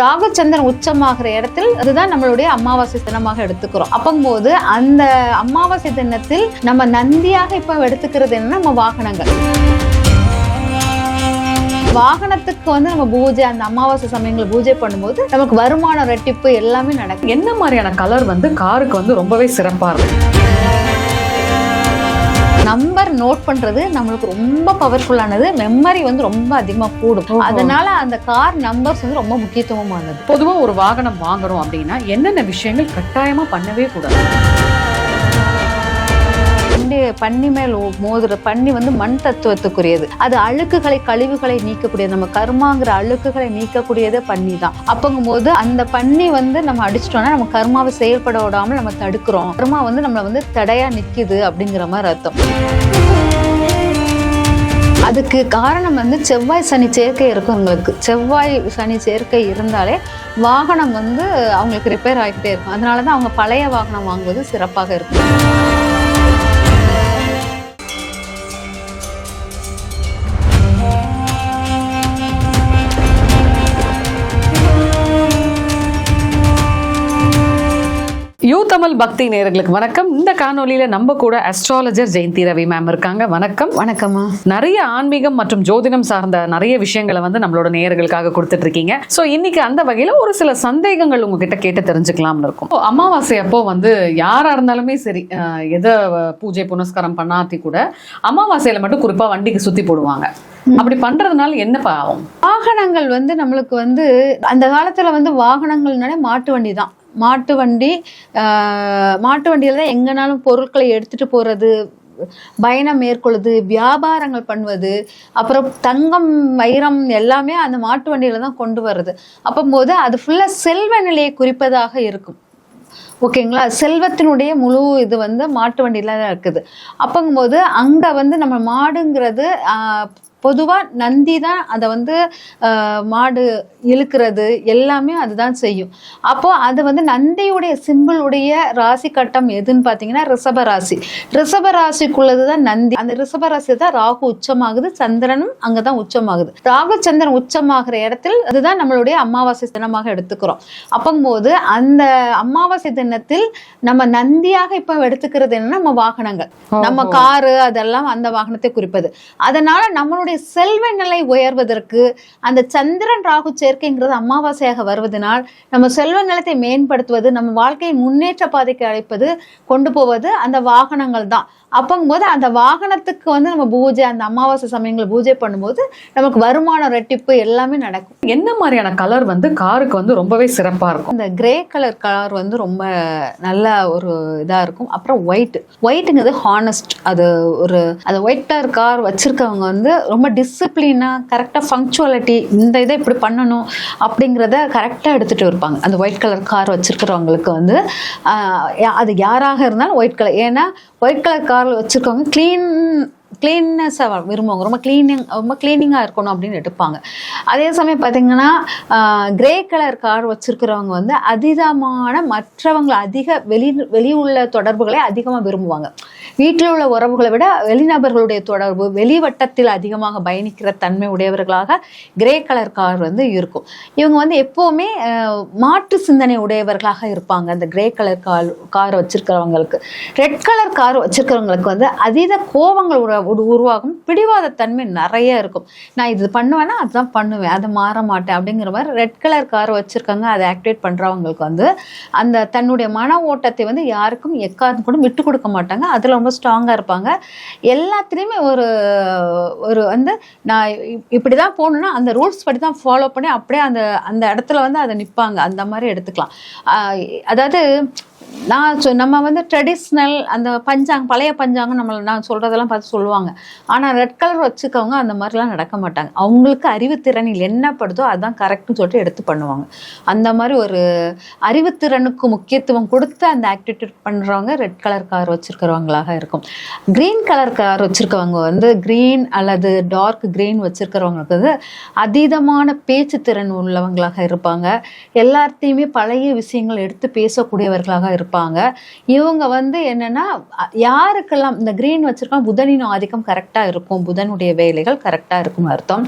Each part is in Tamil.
ராகுச்சந்திரன் உச்சமாகிற இடத்தில் அதுதான் நம்மளுடைய அமாவாசை தினமாக எடுத்துக்கிறோம். அப்போது அந்த அமாவாசை தினத்தில் நம்ம நந்தியாக இப்போ எடுத்துக்கிறது என்ன நம்ம வாகனங்கள். வாகனத்துக்கு வந்து நம்ம பூஜை அந்த அமாவாசை சமயங்கள் பூஜை பண்ணும்போது நமக்கு வருமான ரெட்டிப்பு எல்லாமே நடக்கும். என்ன மாதிரியான கலர் வந்து காருக்கு வந்து ரொம்பவே சிறப்பாக இருக்கும். நம்பர் நோட் பண்றது நம்மளுக்கு ரொம்ப பவர்ஃபுல்லானது மெமரி வந்து ரொம்ப அதிகமா கூடும். அதனால அந்த கார் நம்பர்ஸ் வந்து ரொம்ப முக்கியத்துவமானது. பொதுவா ஒரு வாகனம் வாங்குறோம் அப்படின்னா என்னென்ன விஷயங்கள் கட்டாயமா பண்ணவே கூடாது? பன்னி பன்னி மேல் மோதுற பன்னி வந்து மண் தத்துவத்துக்குரியது. அது அழுக்குகளை கழிவுகளை நீக்கக்கூடியது. நம்ம கர்மாங்கிற அழுக்குகளை நீக்கக்கூடியதே பன்னி தான். அப்பங்கும் போது அந்த பன்னி வந்து நம்ம அடிச்சிட்டோம்னா நம்ம கர்மாவை செயல்பட விடாமல் நம்ம தடுக்கிறோம். கர்மா வந்து நம்மளை வந்து தடையா நிற்குது அப்படிங்கிற மாதிரி அர்த்தம். அதுக்கு காரணம் வந்து செவ்வாய் சனி சேர்க்கை இருக்கவங்களுக்கு செவ்வாய் சனி சேர்க்கை இருந்தாலே வாகனம் வந்து அவங்களுக்கு ரிப்பேர் ஆகிட்டே இருக்கும். அதனால தான் அவங்க பழைய வாகனம் வாங்குவது சிறப்பாக இருக்கும். யூ தமிழ் பக்தி நேயர்களுக்கு வணக்கம். இந்த காணொலியில நம்ம கூட அஸ்ட்ராலஜர் ஜெயந்தி ரவி மேம் இருக்காங்க. வணக்கம். வணக்கம்மா. நிறைய ஆன்மீகம் மற்றும் ஜோதிடம் சார்ந்த நிறைய விஷயங்களை வந்து நம்மளோட நேயர்களுக்காக கொடுத்துட்டு இருக்கீங்க ஸோ இன்னைக்கு அந்த வகையில ஒரு சில சந்தேகங்கள் உங்ககிட்ட கேட்டு தெரிஞ்சுக்கலாம்னு இருக்கும். அமாவாசை அப்போ வந்து யாரா இருந்தாலுமே சரி எதை பூஜை புனஸ்காரம் பண்ணாத்தி கூட அமாவாசையில மட்டும் குறிப்பா வண்டிக்கு சுத்தி போடுவாங்க. அப்படி பண்றதுனால என்ன பாவம்? வாகனங்கள் வந்து நம்மளுக்கு வந்து அந்த காலத்துல வந்து வாகனங்கள்னாலே மாட்டு வண்டி தான் மாட்டு வண்டி மாட்டு வண்டியில் தான் எங்கேனாலும் பொருட்களை எடுத்துகிட்டு போகிறது பயணம் மேற்கொள்ளுது வியாபாரங்கள் பண்ணுவது அப்புறம் தங்கம் வைரம் எல்லாமே அந்த மாட்டு வண்டியில் தான் கொண்டு வர்றது. அப்போம்போது அது ஃபுல்லாக செல்வ நிலையை குறிப்பதாக இருக்கும். ஓகேங்களா? செல்வத்தினுடைய முழு இது வந்து மாட்டு வண்டியில் தான் இருக்குது. அப்போங்கும்போது அங்கே வந்து நம்ம மாடுங்கிறது ஆஹ், பொதுவா நந்தி தான் அதை வந்து மாடு இழுக்கிறது எல்லாமே அதுதான் செய்யும். அப்போ அது வந்து நந்தியுடைய சிம்பிளுடைய ராசி கட்டம் எதுன்னு பார்த்தீங்கன்னா ரிஷப ராசி. ரிஷப ராசிக்குள்ளது தான் நந்தி. அந்த ரிஷப ராசி தான் ராகு உச்சமாகுது சந்திரனும் அங்கதான் உச்சமாகுது. ராகு சந்திரன் உச்சமாகிற இடத்தில் அதுதான் நம்மளுடைய அமாவாசை தினமாக எடுத்துக்கிறோம். அப்பங்கும்போது அந்த அமாவாசை தினத்தில் நம்ம நந்தியாக இப்ப எடுத்துக்கிறது என்ன நம்ம வாகனங்கள். நம்ம காரு அதெல்லாம் அந்த வாகனத்தை குறிப்பது. அதனால நம்மளுடைய செல்வ நிலை உயர்வதற்கு அந்த சந்திரன் ராகு சேர்க்கைங்கிறது அமாவாசையாக வருவதனால் நம்ம செல்வ நிலத்தை மேம்படுத்துவது நம்ம வாழ்க்கையை முன்னேற்ற பாதைக்கு அழைப்பது கொண்டு போவது அந்த வாகனங்கள் தான். அப்பங்கும்போது அந்த வாகனத்துக்கு வந்து நம்ம பூஜை அந்த அமாவாசை சமயங்கள் பூஜை பண்ணும்போது நமக்கு வருமான ரெட்டிப்பு எல்லாமே நடக்கும். என்ன மாதிரியான கலர் வந்து காருக்கு வந்து ரொம்பவே சிறப்பா இருக்கும்? இந்த கிரே கலர் கலர் வந்து ரொம்ப நல்ல ஒரு இதா இருக்கும். அப்புறம் ஒயிட் ஒயிட்டுங்கிறது ஹானஸ்ட் அது ஒரு அந்த ஒயிட் கலர் கார் வச்சிருக்கவங்க வந்து ரொம்ப டிசிப்ளினா கரெக்டாக ஃபங்க்சுவாலிட்டி இந்த இதை இப்படி பண்ணணும் அப்படிங்கிறத கரெக்டாக எடுத்துட்டு இருப்பாங்க. அந்த ஒயிட் கலர் கார் வச்சிருக்கிறவங்களுக்கு வந்து அது யாராக இருந்தாலும் ஒயிட் கலர் ஏன்னா ஒயிட் கலர் கார் வச்சிருக்கவங்க க்ளீன் க்ளீன்னஸாக விரும்புவாங்க. ரொம்ப க்ளீனிங் ரொம்ப க்ளீனிங்காக இருக்கணும் அப்படின்னு எடுப்பாங்க. அதே சமயம் பார்த்தீங்கன்னா கிரே கலர் கார் வச்சுருக்கிறவங்க வந்து அதிதமான மற்றவங்களை அதிக வெளி வெளி உள்ள தொடர்புகளை அதிகமாக விரும்புவாங்க. வீட்டில் உள்ள உறவுகளை விட வெளிநபர்களுடைய தொடர்பு வெளிவட்டத்தில் அதிகமாக பயணிக்கிற தன்மை உடையவர்களாக கிரே கலர் கார் வந்து இருக்கும். இவங்க வந்து எப்போவுமே மாற்று சிந்தனை உடையவர்களாக இருப்பாங்க. அந்த கிரே கலர் கார் கார் வச்சிருக்கிறவங்களுக்கு. ரெட் கலர் கார் வச்சிருக்கிறவங்களுக்கு வந்து அதீத கோபங்கள் உருவாகும். பிடிவாத தன்மை நிறைய இருக்கும். நான் இது பண்ணுவேன்னா அதுதான் பண்ணுவேன். அதை மாற மாட்டேன் அப்படிங்கிற மாதிரி ரெட் கலர் கார் வச்சிருக்காங்க. அதை ஆக்டிவேட் பண்ணுறவங்களுக்கு வந்து அந்த தன்னுடைய மன ஓட்டத்தை வந்து யாருக்கும் எக்காரும் கூட விட்டு கொடுக்க மாட்டாங்க. அதில் ரொம்ப ஸ்ட்ராங்காக இருப்பாங்க. எல்லாத்துலேயுமே ஒரு ஒரு வந்து நான் இப்படி தான் போகணும்னா அந்த ரூல்ஸ் படி தான் ஃபாலோ பண்ணி அப்படியே அந்த அந்த இடத்துல வந்து அதை நிற்பாங்க அந்த மாதிரி எடுத்துக்கலாம். அதாவது நான் சொ- நம்ம வந்து ட்ரெடிஷ்னல் அந்த பஞ்சாங்க பழைய பஞ்சாங்கம் நம்மளை நான் சொல்கிறதெல்லாம் பார்த்து சொல்லுவாங்க. ஆனால் ரெட் கலர் வச்சுக்கவங்க அந்த மாதிரிலாம் நடக்க மாட்டாங்க. அவங்களுக்கு அறிவுத்திறனில் என்ன படுதோ அதான் கரெக்ட்னு சொல்லிட்டு எடுத்து பண்ணுவாங்க. அந்த மாதிரி ஒரு அறிவுத்திறனுக்கு முக்கியத்துவம் கொடுத்து அந்த ஆக்டிவிட்டி பண்ணுறவங்க ரெட் கலர் கார் வச்சுருக்கிறவங்களாக இருக்கும். க்ரீன் கலர் கார் வச்சுருக்கவங்க வந்து கிரீன் அல்லது டார்க் க்ரீன் வச்சுருக்கிறவங்களுக்கு வந்து அதீதமான பேச்சு திறன் உள்ளவங்களாக இருப்பாங்க. எல்லாத்தையுமே பழைய விஷயங்கள் எடுத்து பேசக்கூடியவர்களாக இருப்பாங்க. இவங்க வந்து என்னன்னா யாருக்கெல்லாம் இந்த கிரீன் வச்சிருக்கோம் புதனின் ஆதிக்கம் கரெக்டாக இருக்கும். புதனுடைய வேலைகள் கரெக்டாக இருக்கும் அர்த்தம்.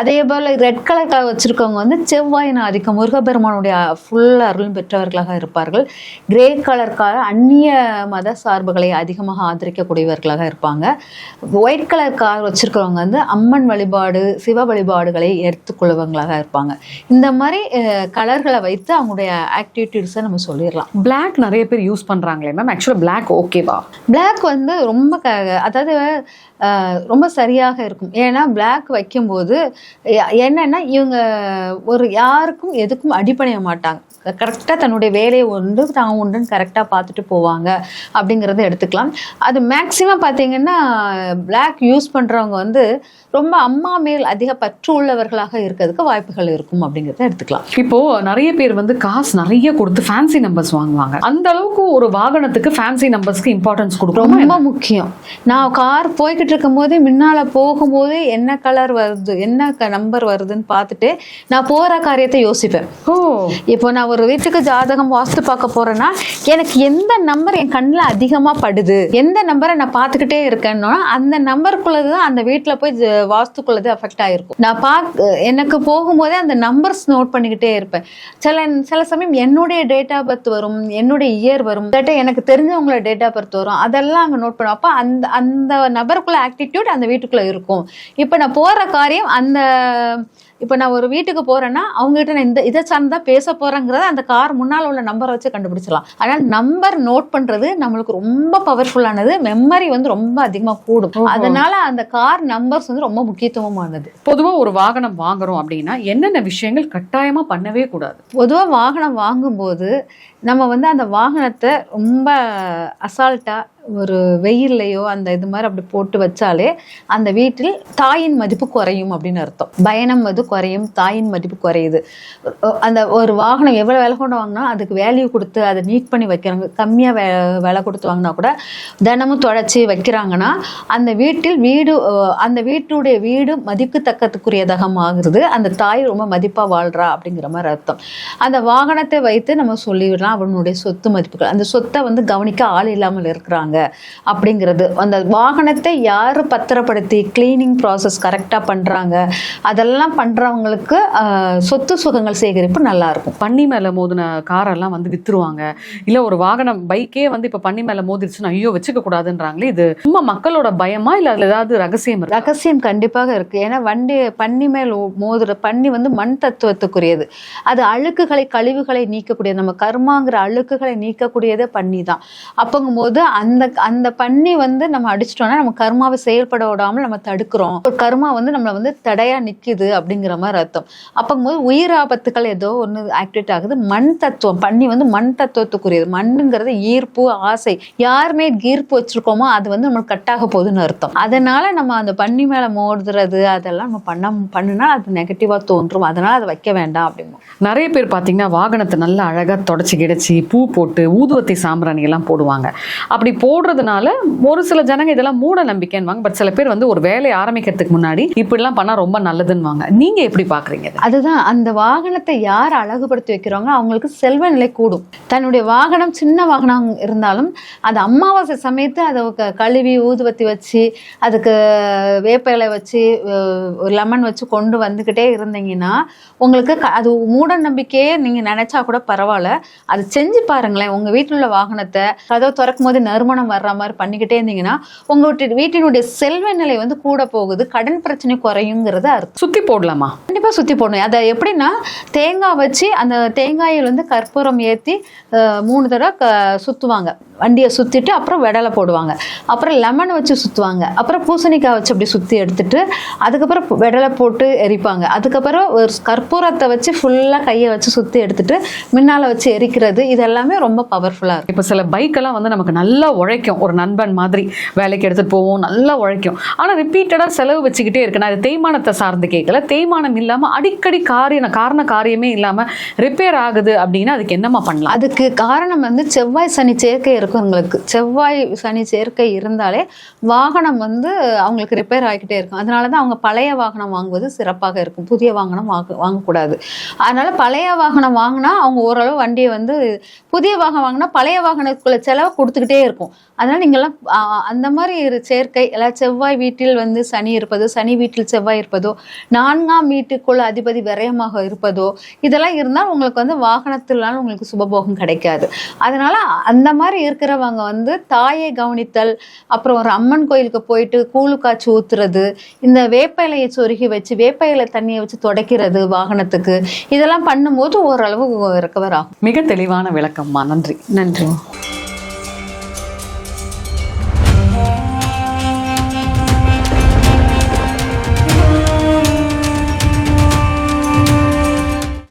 அதே போல் ரெட் கலர் கலர் வச்சிருக்கவங்க வந்து செவ்வாயின் ஆதிக்கம் முருகபெருமானுடைய ஃபுல் அருளும் பெற்றவர்களாக இருப்பார்கள். கிரே கலர்கார் அந்நிய மத சார்புகளை அதிகமாக ஆதரிக்கக்கூடியவர்களாக இருப்பாங்க. ஒயிட் கலர் கார் வச்சிருக்கிறவங்க வந்து அம்மன் வழிபாடு சிவ வழிபாடுகளை எடுத்துக்கொள்வங்களாக இருப்பாங்க. இந்த மாதிரி கலர்களை வைத்து அவங்களுடைய ஆக்டிவிட்டீஸை நம்ம சொல்லிடலாம். பிளாக் நிறைய பேர் யூஸ் பண்ணுறாங்களே மேம் ஆக்சுவலாக பிளாக் ஓகேவா பிளாக் வந்து ரொம்ப க அதாவது ரொம்ப சரியாக இருக்கும். ஏன்னா பிளாக் வைக்கும்போது என்னென்னா இவங்க ஒரு யாருக்கும் எதுக்கும் அடிப்படைய மாட்டாங்க. கரெக்டாக தன்னுடைய வேலையை உண்டு தான் உண்டுன்னு கரெக்டாக பார்த்துட்டு போவாங்க அப்படிங்கிறத எடுத்துக்கலாம். அது மேக்ஸிமம் பார்த்தீங்கன்னா Black யூஸ் பண்ணுறவங்க வந்து ரொம்ப அம்மா மேல் அதிக பற்று உள்ளவர்களாக இருக்கிறதுக்கு வாய்ப்புகள் இருக்கும் அப்படிங்கிறத எடுத்துக்கலாம். இப்போ நிறைய பேர் வந்து காசு நிறைய கொடுத்து ஃபேன்சி நம்பர்ஸ் வாங்குவாங்க. அந்த அளவுக்கு ஒரு வாகனத்துக்கு ஃபேன்சி நம்பர்ஸ்க்கு இம்பார்ட்டன்ஸ் கொடுக்கணும் ரொம்ப முக்கியம். நான் கார் போய்கிட்டு இருக்கும்போதே முன்னால போகும்போதே என்ன கலர் வருது என்ன நம்பர் வருதுன்னு பார்த்துட்டு நான் போற காரியத்தை யோசிப்பேன். இப்போ நான் ஒரு வீட்டுக்கு ஜாதகம் வாஸ்து பார்க்க போறேன்னா எனக்கு எந்த நம்பர் என் கண்ணில் அதிகமாக படுது? எந்த நம்பரை நான் பார்த்துக்கிட்டே இருக்கேன்னா அந்த நம்பருக்குள்ளது தான் அந்த வீட்டில் போய் வாஸ்துக்குள்ளது அஃபெக்ட் ஆகிருக்கும் நான் பார்க்க எனக்கு போகும்போதே அந்த நம்பர்ஸ் நோட் பண்ணிக்கிட்டே இருப்பேன். சில சில சமயம் என்னுடைய டேட் ஆஃப் பர்த் வரும் என்னுடைய இயர் வரும். கேட்டால் எனக்கு தெரிஞ்சவங்களோட டேட் ஆஃப் பர்த் வரும். அதெல்லாம் அங்கே நோட் பண்ணுவோம். அப்போ அந்த அந்த நபருக்குள்ள ஆக்டிடியூட் அந்த வீட்டுக்குள்ளே இருக்கும். இப்போ நான் போகிற காரியம் அந்த இப்போ நான் ஒரு வீட்டுக்கு போறேன்னா அவங்ககிட்ட நான் இந்த இதை சார்ந்தா பேச போறேங்கிறத அந்த கார் முன்னால் உள்ள நம்பரை வச்சு கண்டுபிடிச்சலாம் ஆனால் நம்பர் நோட் பண்றது நம்மளுக்கு ரொம்ப பவர்ஃபுல்லானது மெமரி வந்து ரொம்ப அதிகமாக கூடும். அதனால அந்த கார் நம்பர்ஸ் வந்து ரொம்ப முக்கியத்துவமானது. பொதுவா ஒரு வாகனம் வாங்குறோம் அப்படின்னா என்னென்ன விஷயங்கள் கட்டாயமா பண்ணவே கூடாது? பொதுவாக வாகனம் வாங்கும்போது நம்ம வந்து அந்த வாகனத்தை ரொம்ப அசால்ட்டாக ஒரு வெயில்லையோ அந்த இது மாதிரி அப்படி போட்டு வச்சாலே அந்த வீட்டில் தாயின் மதிப்பு குறையும் அப்படின்னு அர்த்தம். பயணம் வந்து குறையும் தாயின் மதிப்பு குறையுது. அந்த ஒரு வாகனம் எவ்வளோ விலை கொண்டு வாங்கினா அதுக்கு வேல்யூ கொடுத்து அதை நீட் பண்ணி வைக்கிறாங்க. கம்மியாக வே விலை கொடுத்து வாங்கினா கூட தினமும் தொடச்சி வைக்கிறாங்கன்னா அந்த வீட்டில் வீடு அந்த வீட்டுடைய வீடு மதிப்புத்தக்கத்துக்குரியதாக ஆகுறது அந்த தாய் ரொம்ப மதிப்பாக வாழ்றா அப்படிங்கிற மாதிரி அர்த்தம். அந்த வாகனத்தை வைத்து நம்ம சொல்லிவிடலாம் அவனுடைய சொத்து மதிப்புகள். அந்த சொத்தை வந்து கவனிக்க ஆள் இல்லாமல் இருக்கிறாங்க அப்படிங்கிறது. அந்த வாகனத்தை யார் பத்திரப்படுத்தி கிளீனிங் ப்ராசஸ் கரெக்டாக பண்ணுறாங்க அதெல்லாம் பண்ணுறவங்களுக்கு சொத்து சுகங்கள் சேகரிப்பு நல்லா இருக்கும். பன்னி மேல மோதின காரெல்லாம் வந்து வித்துருவாங்க. இல்ல ஒரு வாகனம் பைக்கே வந்து இப்ப பன்னி மேல மோதிருச்சுன்னா ஐயோ வச்சுக்க கூடாதுன்றாங்களே இது சும்மா மக்களோட பயமா? இல்ல அதுல ஏதாவது ரகசியம் ரகசியம் கண்டிப்பாக இருக்கு. ஏன்னா வண்டி பன்னி மேல் மோதுற பன்னி வந்து மண் தத்துவத்துக்குரியது. அது அழுக்குகளை கழிவுகளை நீக்கக்கூடியது. நம்ம கர்மாங்கிற அழுக்குகளை நீக்கக்கூடியதே பன்னி தான் அப்போங்கும் போது அந்த அந்த பன்னி வந்து நம்ம அடிச்சிட்டோம்னா நம்ம கர்மாவை செயல்பட விடாமல் நம்ம தடுக்கிறோம். ஒரு கர்மா வந்து நம்மளை வந்து தடையா நிக்குது அப்படிங்கிற மாதிரி அர்த்தம். அப்போங்கும்போது உயிர் ஆபத்துக்கள் ஏதோ ஒன்று ஆக்டிவேட் ஆகுது. மண் தத்துவம் பன்னி வந்து மண் தத்துவத்துக்குரியது. மண்ணுங்கிறது ஈர்ப்பு ஆசை. யாருமே ஈர்ப்பு வச்சிருக்கோமோ அது வந்து நம்மளுக்கு கட்டாக போகுதுன்னு அர்த்தம். அதனால நம்ம அந்த பன்னி மேல மோதுறது அதெல்லாம் நம்ம பண்ண பண்ணுனா அது நெகட்டிவா தோன்றும். அதனால அதை வைக்க வேண்டாம் அப்படின்னு நிறைய பேர் பாத்தீங்கன்னா வாகனத்தை நல்லா அழகா தொடச்சிக்கிட்டு கிடச்சி பூ போட்டு ஊதுவத்தி சாம்பிராணி எல்லாம் போடுவாங்க. அப்படி போடுறதுனால ஒரு சில ஜனங்க இதெல்லாம் மூட நம்பிக்கைன்னுவாங்க. பட் சில பேர் வந்து ஒரு வேலையை ஆரம்பிக்கிறதுக்கு முன்னாடி இப்படிலாம் பண்ணால் ரொம்ப நல்லதுன்னுவாங்க. நீங்கள் எப்படி பார்க்குறீங்க அதுதான் அந்த வாகனத்தை யார் அழகுபடுத்தி வைக்கிறாங்க அவங்களுக்கு செல்வ நிலை கூடும். தன்னுடைய வாகனம் சின்ன வாகனம் இருந்தாலும் அது அமாவாசை சமயத்து அதை க- கழுவி ஊதுவத்தி வச்சு அதுக்கு வேப்ப இலை வச்சு ஒரு லெமன் வச்சு கொண்டு வந்துக்கிட்டே இருந்தீங்கன்னா உங்களுக்கு அது மூட நம்பிக்கையே நீங்கள் நினைச்சா கூட பரவாயில்ல. அது செஞ்சு பாருங்களேன். உங்கள் வீட்டில் உள்ள வாகனத்தை கதவை திறக்கும் போது நறுமணம் வர்ற மாதிரி பண்ணிக்கிட்டே இருந்தீங்கன்னா உங்கள் வீட்டு வீட்டினுடைய செல்வ நிலை வந்து கூட போகுது. கடன் பிரச்சனை குறையுங்கிறது அர்த்தம். சுத்தி போடலாமா? கண்டிப்பாக சுற்றி போடணும். அதை எப்படின்னா தேங்காய் வச்சு அந்த தேங்காயில் வந்து கற்பூரம் ஏற்றி மூணு தடவை க சுற்றுவாங்க வண்டியை சுற்றிட்டு அப்புறம் வெடலை போடுவாங்க. அப்புறம் லெமன் வச்சு சுற்றுவாங்க அப்புறம் பூசணிக்காய் வச்சு அப்படி சுற்றி எடுத்துட்டு அதுக்கப்புறம் வெடலை போட்டு எரிப்பாங்க. அதுக்கப்புறம் ஒரு கற்பூரத்தை வச்சு ஃபுல்லாக கையை வச்சு சுற்றி எடுத்துட்டு முன்னால் வச்சு எரிக்கிறது இது எல்லாமே ரொம்ப பவர்ஃபுல்லாக இருக்கும். இப்போ சில பைக்கெல்லாம் வந்து நமக்கு நல்லா உழைக்கும். ஒரு நண்பன் மாதிரி வேலைக்கு எடுத்துட்டு போவோம் நல்லா உழைக்கும். ஆனா ரிப்பீட்டடா செலவு வச்சுக்கிட்டே இருக்கு. நான் இது தேய்மானத்தை சார்ந்து கேட்கல. தேய்மானம் இல்லாம அடிக்கடி காரிய காரண காரியமே இல்லாம ரிப்பேர் ஆகுது அப்படின்னா அதுக்கு என்னமா பண்ணலாம்? அதுக்கு காரணம் வந்து செவ்வாய் சனி சேர்க்கை இருக்கும் இருக்கிறவங்களுக்கு செவ்வாய் சனி சேர்க்கை இருந்தாலே வாகனம் வந்து அவங்களுக்கு ரிப்பேர் ஆகிக்கிட்டே இருக்கும். அதனால தான் அவங்க பழைய வாகனம் வாங்குவது சிறப்பாக இருக்கும். புதிய வாகனம் வாங்க வாங்கக்கூடாது. அதனால பழைய வாகனம் வாங்கினா அவங்க ஓரளவு வண்டியை வந்து புதிய வாகனம் வாங்கினா பழைய வாகனத்துக்குள்ள செலவு கொடுத்துக்கிட்டே இருக்கும். அதனால நீங்கள்லாம் அந்த மாதிரி சேர்க்கை எல்லாம் செவ்வாய் வீட்டில் வந்து சனி இருப்பதோ சனி வீட்டில் செவ்வாய் இருப்பதோ நான்காம் வீட்டுக்குள்ள அதிபதி விரயமாக இருப்பதோ இதெல்லாம் இருந்தால் உங்களுக்கு வந்து வாகனத்திலான உங்களுக்கு சுபபோகம் கிடைக்காது. அதனால அந்த மாதிரி இருக்கிறவங்க வந்து தாயை கவனித்தல் அப்புறம் ஒரு அம்மன் கோயிலுக்கு போயிட்டு கூழு காய்ச்சி ஊத்துறது இந்த வேப்ப இலையை சொருகி வச்சு வேப்ப இலை தண்ணியை வச்சு துடைக்கிறது வாகனத்துக்கு இதெல்லாம் பண்ணும்போது ஓரளவு ரெக்கவர் ஆகும். மிக தெளிவான விளக்கம்மா. நன்றி. நன்றி.